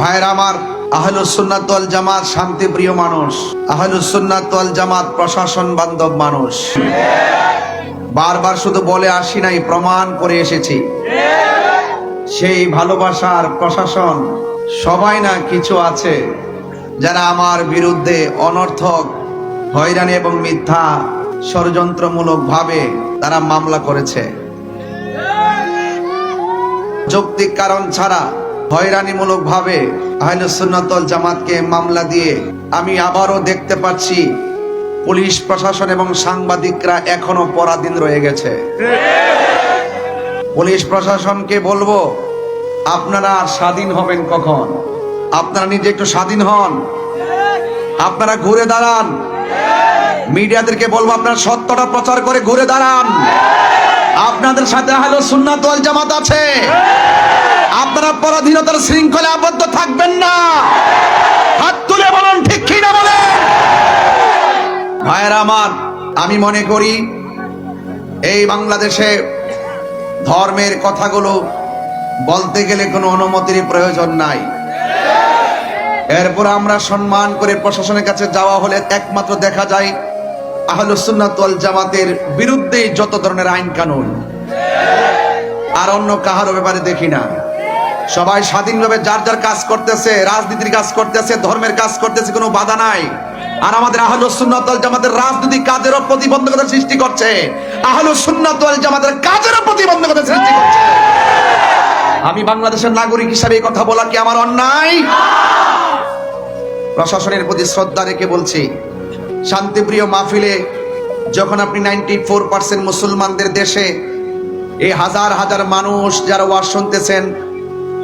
ভাইয়ের আমার আহলুসুন্নাত ওয়াল জামাত শান্তিপ্রিয় মানুষ আহলুসুন্নাত ওয়াল জামাত প্রশাসন বান্ধব মানুষ। বারবার শুধু বলে আসি নাই, প্রমাণ করে এসেছি। সেই ভালোবাসার প্রশাসন সবাই না কিছু আছে যারা আমার বিরুদ্ধে অনর্থক, হয়রানি এবং মিথ্যা ষড়যন্ত্রমূলক ভাবে তারা মামলা করেছে। যৌক্তিক কারণ ছাড়া হয়রানিমূলক ভাবে আহলুসুন্নাতল জামাতকে মামলা দিয়ে আমি আবারও দেখতে পাচ্ছি পুলিশ প্রশাসন এবং সাংবাদিকরা এখনও পরাধীন রয়ে গেছে। পুলিশ প্রশাসনকে বলব, আপনারা স্বাধীন হবেন কখন? আপনারা নিজে একটু স্বাধীন হন। আপনারা ঘুরে দাঁড়ান। মিডিয়াদেরকে বলব, আপনারা সত্যটা প্রচার করে ঘুরে দাঁড়ান। আপনাদের সাথে হলো সুন্নাত জামাত আছে। আপনারা পরাধীনতার শৃঙ্খলে আবদ্ধ থাকবেন না। হাত তুলে বলুন, ঠিক কি না বলেন? ভাইয়েরা আমার, আমি মনে করি এই বাংলাদেশে ধর্মের কথাগুলো বলতে গেলে কোনো অনুমতির প্রয়োজন নাই। এরপর আমরা সম্মান করে প্রশাসনের কাছে যাওয়া হলে একমাত্র দেখা যায় আহলুসুন্নাত ওয়াল জামাতের বিরুদ্ধে যত ধরনের আইন কানুন। আর অন্য কাহারও ব্যাপারে দেখি না। সবাই স্বাধীনভাবে যার যার কাজ করতেছে, রাজনীতির কাজ করতেছে, ধর্মের কাজ করতেছে, কোনো বাধা নাই। আর আমাদের আহলুস সুন্নাত ওয়াল জামাতের রাজনৈতিক কাজেরও প্রতিবন্ধকতা সৃষ্টি করছে। আহলুস সুন্নাত ওয়াল জামাতের কাজেরও প্রতিবন্ধকতা সৃষ্টি করছে। আমি বাংলাদেশের নাগরিক হিসাবে এই কথা বলা কি আমার অন্যায়? প্রশাসনের প্রতি শ্রদ্ধা রেখে বলছি, শান্তিপ্রিয় মাহফিলে যখন আপনি নাইনটি ফোর পার্সেন্ট মুসলমানদের দেশে এই হাজার হাজার মানুষ যারা ওয়াজ শুনতেছেন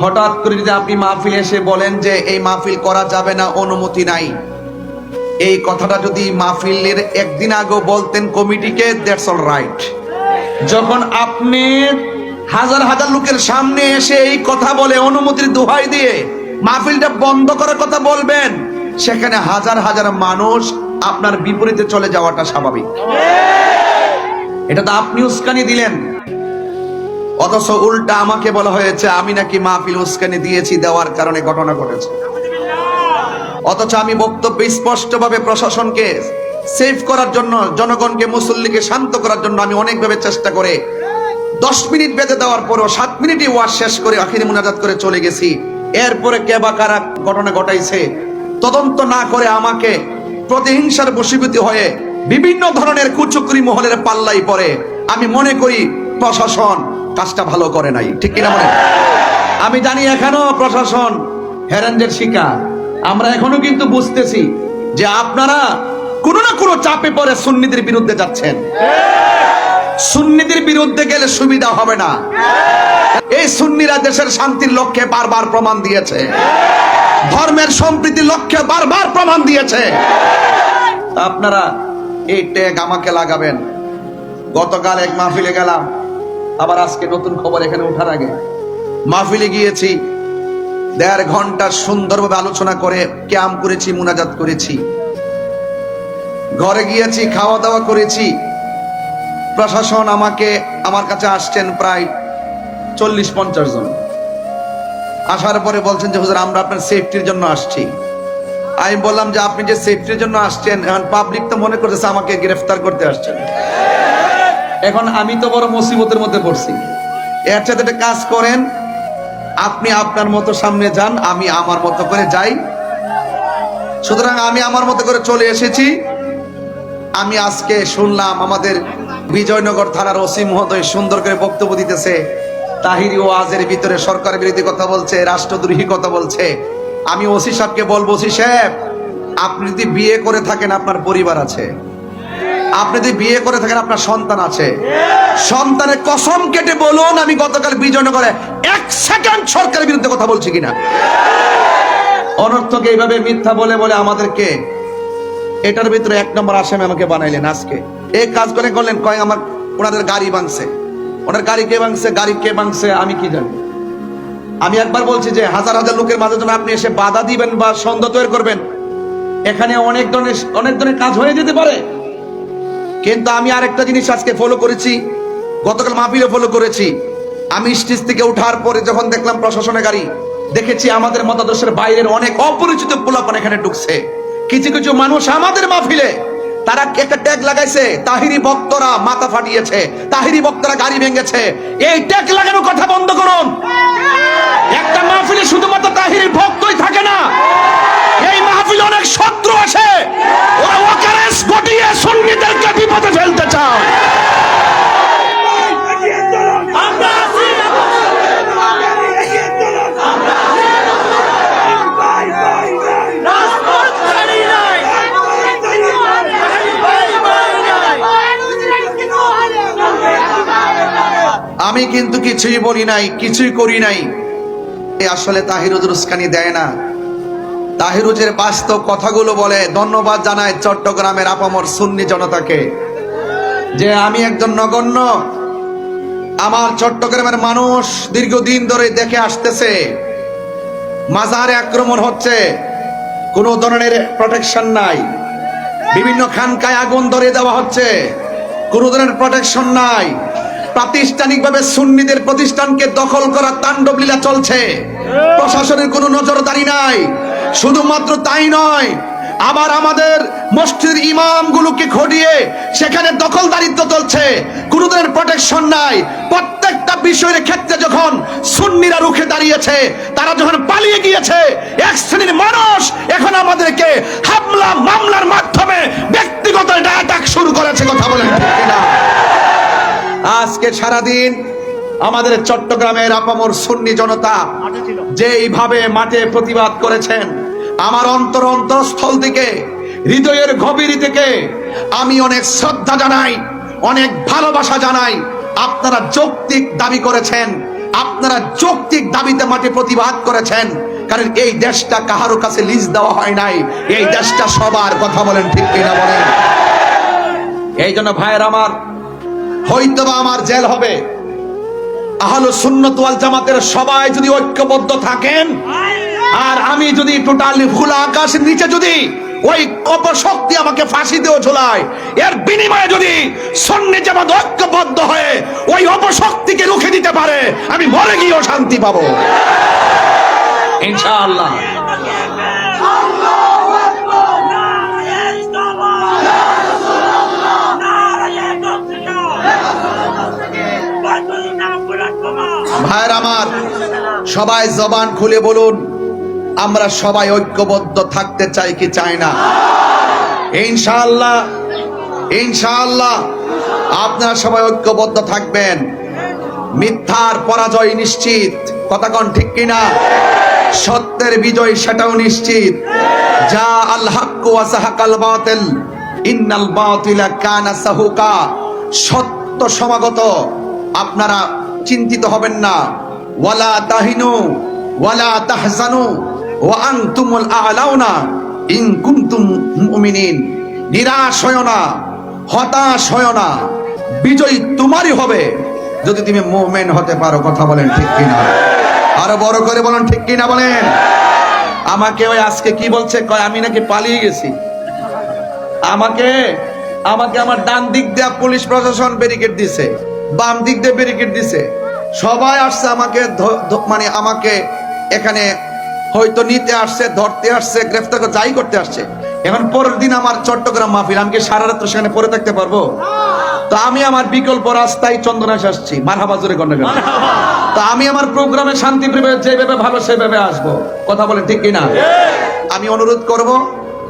হঠাৎ করে যদি আপনি মাহফিল এসে বলেন যে এই মাহফিল করা যাবে না অনুমতি নাই। এই কথাটা যদি মাহফিলের একদিন আগে বলতেন কমিটিকে দ্যাটস অল রাইট যখন আপনি হাজার হাজার লোকের সামনে এসে এই কথা বলে অনুমতির দোহাই দিয়ে মাহফিলটা বন্ধ করার কথা বলবেন সেখানে হাজার হাজার মানুষ আপনার বিপরীতে চলে যাওয়াটা স্বাভাবিক। এটা তো আপনি উস্কানি দিলেন। অথচ উল্টা আমাকে বলা হয়েছে, আমি নাকি মাহফিল উস্কানি দিয়েছি, দেওয়ার কারণে ঘটনা ঘটেছে। অথচ আমি বক্তব্য স্পষ্টভাবে প্রশাসনকে সেভ করার জন্য, জনগণকে, মুসল্লিকে শান্ত করার জন্য আমি অনেকভাবে চেষ্টা করে দশ মিনিট বেঁধে দেওয়ার পরও সাত মিনিটই ওয়াজ শেষ করে আখিরি মুনাজাত করে চলে গেছি। এরপরে কে বা কারা ঘটনা ঘটাইছে, তদন্ত না করে আমাকে প্রতিহিংসার বশীভূত হয়ে বিভিন্ন ধরনের কুচুকরি মহলের পাল্লাই পরে আমি মনে করি প্রশাসন কাজটা ভালো করে নাই। ঠিক কিনা মনে আমি জানি এখনও প্রশাসন হেরানদের শিকার। আমরা এখনও কিন্তু বুঝতেছি যে আপনারা কোনো না কোনো চাপে পড়ে সুন্নিদের বিরুদ্ধে যাচ্ছেন। সুন্নিদের বিরুদ্ধে গেলে সুবিধা হবে না। এই সুন্নিরা দেশের শান্তির লক্ষ্যে বারবার প্রমাণ দিয়েছে। ধর্মের সম্প্রীতির লক্ষ্যে বারবার প্রমাণ দিয়েছে। আপনারা এই ট্যাগ আমাকে লাগাবেন। গতকাল এক মাহফিলে গেলাম। আবার আজকে নতুন খবর এখানে ওঠার আগে। মাহফিলে গিয়েছি, দেড় ঘণ্টা সুন্দরভাবে আলোচনা করে ক্যাম্প করেছি, মুনাজাত করেছি। ঘরে গিয়েছি খাওয়া দাওয়া করেছি। প্রশাসন আমাকে, আমার কাছে আসছেন প্রায় চল্লিশ পঞ্চাশ জন। আসার পরে বলছেন যে, হুজুর, আমরা আপনার সেফটির জন্য আসছি। আমি বললাম যে, আপনি যে সেফটির জন্য আসছেন, এখন পাবলিক তো মনে করতেছে আমাকে গ্রেফতার করতে আসছেন। এখন আমি তো বড় মুসিবতের মধ্যে পড়ছি। এর সাথে একটা কাজ করেন, আপনি আপনার মতো সামনে যান, আমি আমার মতো করে যাই। সুতরাং আমি আমার মতো করে চলে এসেছি। আমি আজকে শুনলাম আমাদের বিজয়নগর থানার ওসি মহোদয় সুন্দর করে বক্তব্য দিতেছে। তাহিরি ও আজের ভিতরে সরকার বিরোধী কথা বলছে, রাষ্ট্রদ্রোহী কথা বলছে। আমি ওসি সাহেবকে বলব, ওসি সাহেব, আপনি যদি বিয়ে করে থাকেন, আপনার পরিবার আছে। আপনি যদি বিয়ে করে থাকেন, আপনার সন্তান আছে। সন্তানের কসম কেটে বলুন, আমি গতকাল বিজয়নগরে এক সেকেন্ড সরকারের বিরুদ্ধে কথা বলছি কিনা। অনর্থকে এইভাবে মিথ্যা বলে বলে আমাদেরকে এটার ভিতরে এক নম্বর আসামি আমাকে বানাইলেন আজকে। এই কাজ করে করলেন, কয় আমার, ওনাদের গাড়ি ভাঙছে। ওনার গাড়ি কে ভাঙছে, গাড়ি কে ভাঙছে, আমি কি জানি। আমি একবার বলছি যে হাজার হাজার লোকের মাঝে যেন আপনি এসে বাধা দিবেন বা সন্দেহ তৈরি করবেন, এখানে অনেক ধরনের অনেক ধরনের কাজ হয়ে যেতে পারে। কিন্তু আমি আরেকটা জিনিস আজকে ফলো করেছি। গতকাল মাহফিলে ফলো করেছি। আমি স্টেজ থেকে ওঠার পরে যখন দেখলাম প্রশাসনের গাড়ি, দেখেছি আমাদের মতাদর্শের বাইরের অনেক অপরিচিত পোলাপন এখানে ঢুকছে। কিছু কিছু মানুষ আমাদের মাহফিলে তারা একটা ট্যাগ লাগাইছে, তাহিরি বক্তরা মাথা ফাটিয়েছে, তাহিরি বক্তরা গাড়ি ভেঙেছে। এই ট্যাগ লাগানোর কথা বন্ধ করুন। একটা মাহফিলে শুধুমাত্র তাহিরি ভক্তই থাকে না। এই মাহফিলে অনেক শত্রু আছে। ওরা ওকারেস ঘটিয়ে সুন্নিদেরকে বিপদে ফেলতে চায়। আমি কিন্তু কিছুই বলি নাই, কিছুই করি নাই। এ আসলে তাহিরুজ রুস্কানি দেয় না। তাহিরুজের বাস্তব কথাগুলো বলে, ধন্যবাদ জানায় চট্টগ্রামের আপামর সুন্নি জনতাকে। যে আমি একজন নগণ্য, আমার চট্টগ্রামের মানুষ দীর্ঘদিন ধরে দেখে আসতেছে। মাজারে আক্রমণ হচ্ছে, কোনো ধরনের প্রোটেকশন নাই। বিভিন্ন খানকায় আগুন ধরে দেওয়া হচ্ছে, কোনো ধরনের প্রোটেকশন নাই। প্রাতিষ্ঠানিকভাবে সুন্নিদের প্রতিষ্ঠানকে দখল করা তাণ্ডব লীলা চলছে। প্রশাসনের কোনো নজরদারি নাই। শুধুমাত্র তাই নয়, আবার আমাদের মসজিদের ইমামগুলোকে ঘটিয়ে সেখানে দখলদারিত্ব চলছে। কোনো ধরনের প্রোটেকশন নাই। প্রত্যেকটা বিষয়ের ক্ষেত্রে যখন সুন্নিরা রুখে দাঁড়িয়েছে, তারা যখন পালিয়ে গিয়েছে, এক শ্রেণির মানুষ এখন আমাদেরকে হামলা, মামলার মাধ্যমে ব্যক্তিগত অ্যাটাক শুরু করেছে, কথা বলেন? আজকে সারাদিন আমাদের চট্টগ্রামের আপামর সুন্নি জনতা যেইভাবে মাঠে প্রতিবাদ করেছেন, আমার অন্তর অন্তরস্থল থেকে, হৃদয়ের গভীর থেকে আমি অনেক শ্রদ্ধা জানাই, অনেক ভালোবাসা জানাই। আপনারা যৌক্তিক দাবি করেছেন, আপনারা যৌক্তিক দাবিতে মাঠে প্রতিবাদ করেছেন, কারণ এই দেশটা কাহারো কাছে লিজ দেওয়া হয় নাই। এই দেশটা সবার কথা বলেন ঠিক কিনা বলেন। এই জন্য ভাইয়ের আমার হয়তোবা আমার জেল হবে। আহলো সুন্নত ওয়াল জামাতের সবাই যদি ঐক্যবদ্ধ থাকেন, আর আমি যদি টোটালি খোলা আকাশের নিচে যদি ওই অপশক্তি আমাকে ফাঁসি ফাঁসিতেও ঝোলায়, এর বিনিময়ে যদি সন্নি জামাত ঐক্যবদ্ধ হয়ে ওই অপশক্তিকে রুখে দিতে পারে, আমি মরে গিয়েও শান্তি পাবো। ইনশাআল্লাহ। ভাইয়ের আমার, সবাই জবান খুলে বলুন, আমরা সবাই ঐক্যবদ্ধ থাকতে চাই কি চাই না? ইনশাআল্লাহ ইনশাআল্লাহ, আপনারা সবাই ঐক্যবদ্ধ থাকবেন। মিথ্যার পরাজয় নিশ্চিত, কথা কন ঠিক কিনা? সত্যের বিজয় সেটাও নিশ্চিত। যা আল হাক্কু ওয়া সাহাকাল বাতিল, ইন্নাল বাতিলা কানা সাহুকা। সত্য সমাগত, আপনারা চিন্তিত হবেন না। ওয়ালা তাহিনু, ওয়ালা তাহজানু, ওয়া আনতুমুল আ'লাউনা, ইন কুনতুম মুমিনিন। নিরাশ হয় না, হতাশ হয় না। বিজয় তোমারই হবে, যদি তুমি মুমিন হতে পারো, কথা বলেন ঠিক কিনা। আরও বড় করে বলেন ঠিক কিনা বলেন। আমাকে ওই আজকে কি বলছে? কয়, আমি নাকি পালিয়ে গেছি। আমাকে আমাকে আমার ডান দিক দিয়ে পুলিশ প্রশাসন ব্যারিকেড দিছে। বাম দিক দিয়ে ব্যারিকেড দিছে। সবাই আসছে আমাকে মানে আমাকে এখানে হয়তো নিতে আসছে, ধরতে আসছে, গ্রেফতার যাই করতে আসছে। এখন পরের দিন আমার চট্টগ্রাম মাহফিল, আমি কি সারা রাত্র সেখানে পড়ে থাকতে পারব? তো আমি আমার বিকল্প রাস্তায় চন্দনাশ আসছি। মারহাবা জোরে কন্যা তো আমি আমার প্রোগ্রামে শান্তি যেভাবে ভালো সেভাবে আসব। কথা বলে ঠিক কিনা? আমি অনুরোধ করব,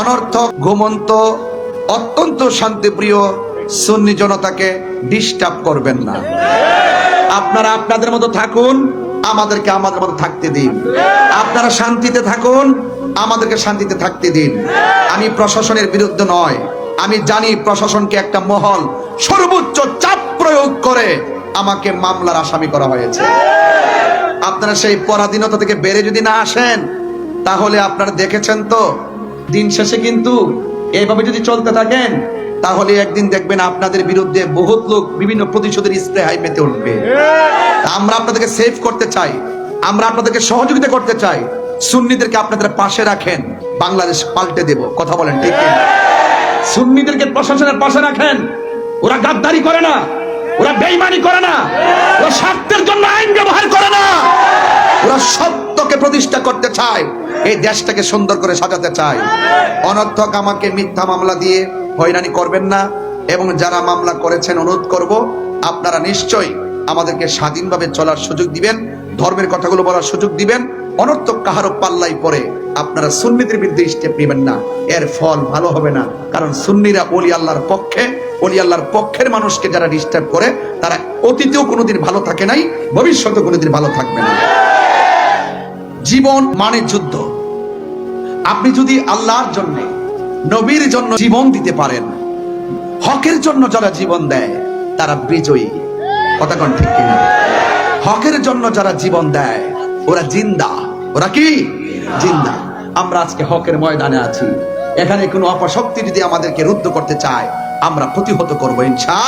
অনর্থক, ঘুমন্ত, অত্যন্ত শান্তিপ্রিয় সুন্নি জনতাকে ডিস্টার্ব করবেন না। আপনারা আপনাদের মতো থাকুন, আমাদেরকে আমাদের মতো থাকতে দিন। আপনারা শান্তিতে থাকুন, আমাদেরকে শান্তিতে থাকতে দিন। আমি প্রশাসনের বিরুদ্ধে নয়, আমি জানি প্রশাসনকে একটা মহল সর্বোচ্চ চাপ প্রয়োগ করে আমাকে মামলার আসামি করা হয়েছে। আপনারা সেই পরাধীনতা থেকে বেড়ে যদি না আসেন, তাহলে আপনারা দেখেছেন তো, দিন শেষে কিন্তু এইভাবে যদি চলতে থাকেন তাহলে একদিন দেখবেন আপনাদের বিরুদ্ধে বহুত লোক বিভিন্ন প্রতিশোধের স্প্রে হাই মেতে উঠবে। আমরা আপনাদেরকে সেভ করতে চাই। আমরা আপনাদেরকে সহযোগিতা করতে চাই। সুন্নিদেরকে আপনাদের পাশে রাখেন। বাংলাদেশ পাল্টে দেব। কথা বলেন ঠিক? সুন্নিদেরকে প্রশাসনের পাশে রাখেন। ওরা গাদ্দারি করে না। ওরা বেইমানি করে না। ওরা স্বার্থের জন্য আইন ব্যবহার করে না। ওরা সত্যকে প্রতিষ্ঠা করতে চায়। এই দেশটাকে সুন্দর করে সাজাতে চায়। অনর্থক আমাকে মিথ্যা মামলা দিয়ে হয়রানি করবেন না এবং যারা মামলা করেছেন, অনুরোধ করব, আপনারা নিশ্চয়ই আমাদেরকে স্বাধীনভাবে চলার সুযোগ দিবেন, ধর্মের কথাগুলো বলার সুযোগ দিবেন। অনর্থক কাহারও পাল্লাই পরে আপনারা সুন্নিদের বিরুদ্ধে স্টেপ নেবেন না। এর ফল ভালো হবে না। কারণ সুন্নিরা অলি আল্লাহর পক্ষে অলি আল্লাহর পক্ষের মানুষকে যারা ডিস্টার্ব করে, তারা অতীতেও কোনোদিন ভালো থাকে নাই ভবিষ্যতে কোনোদিন ভালো থাকবে না। জীবন মানে যুদ্ধ। আপনি যদি আল্লাহর জন্য নবীর জন্য জীবন দিতে পারেন। হকের জন্য যারা জীবন দেয়, তারা বিজয়ী। কথা কন ঠিক কিনা? হকের জন্য যারা জীবন দেয়, ওরা জিন্দা। ওরা কি? জিন্দা। আমরা আজকে হকের ময়দানে আছি। এখানে কোনো অপশক্তি যদি আমাদেরকে রুদ্ধ করতে চায়, আমরা প্রতিহত করব ইনশা